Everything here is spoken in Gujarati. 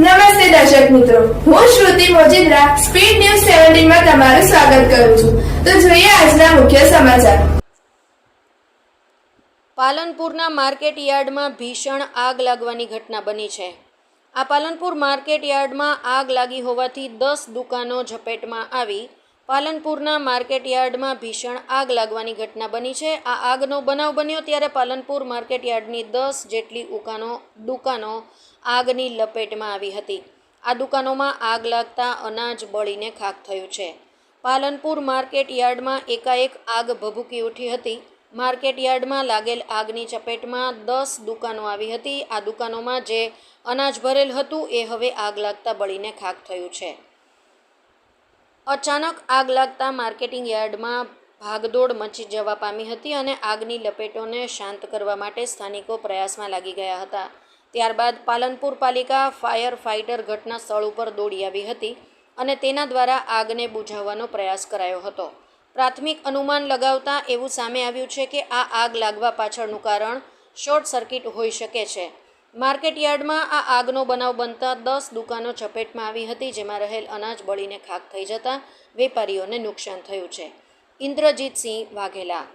નમસ્તે દર્શક મિત્રો. હું શ્રુતિ મોજીદ્રા, સ્પીડ ન્યૂઝ સેવન્ટીનમાં તમારું સ્વાગત કરું છું. તો જોઈએ આજના મુખ્ય સમાચાર. પાલનપુરના માર્કેટ યાર્ડમાં ભીષણ આગ લાગવાની ઘટના બની છે. આ પાલનપુર માર્કેટ યાર્ડમાં આગ લાગી હોવાથી દસ દુકાનો ઝપેટમાં આવી પાલનપુરના માર્કેટ યાર્ડમાં ભીષણ આગ લાગવાની ઘટના બની છે. આ આગનો બનાવ બન્યો ત્યારે પાલનપુર માર્કેટ યાર્ડની દસ જેટલી ઉકાનો, દુકાનો આગની લપેટમાં આવી હતી. આ દુકાનોમાં આગ લાગતા અનાજ બળીને ખાખ થયું છે. પાલનપુર માર્કેટ યાર્ડમાં એકાએક આગ ભભૂકી ઉઠી હતી. માર્કેટ યાર્ડમાં લાગેલ આગની ચપેટમાં દસ દુકાનો આવી હતી. આ દુકાનોમાં જે અનાજ ભરેલ હતું એ હવે આગ લાગતા બળીને ખાખ થયું છે. અચાનક આગ લાગતા માર્કેટિંગ યાર્ડમાં ભાગદોડ મચી જવા પામી હતી અને આગની લપેટોને શાંત કરવા માટે સ્થાનિકો પ્રયાસમાં લાગી ગયા હતા. ત્યારબાદ પાલનપુર પાલિકા ફાયર ફાઇટર ઘટના સ્થળ ઉપર દોડી આવી હતી અને તેના દ્વારા આગને બુઝાવવાનો પ્રયાસ કરાયો હતો. પ્રાથમિક અનુમાન લગાવતા એવું સામે આવ્યું છે કે આ આગ લાગવા પાછળનું કારણ શોર્ટ સર્કિટ હોઈ શકે છે. માર્કેટ યાર્ડમાં આ આગનો બનાવ બનતા દસ દુકાનો ચપેટમાં આવી હતી, જેમાં રહેલ અનાજ બળીને ખાક થઈ જતા વેપારીઓને નુકસાન થયું છે. ઇન્દ્રજીતસિંહ વાઘેલા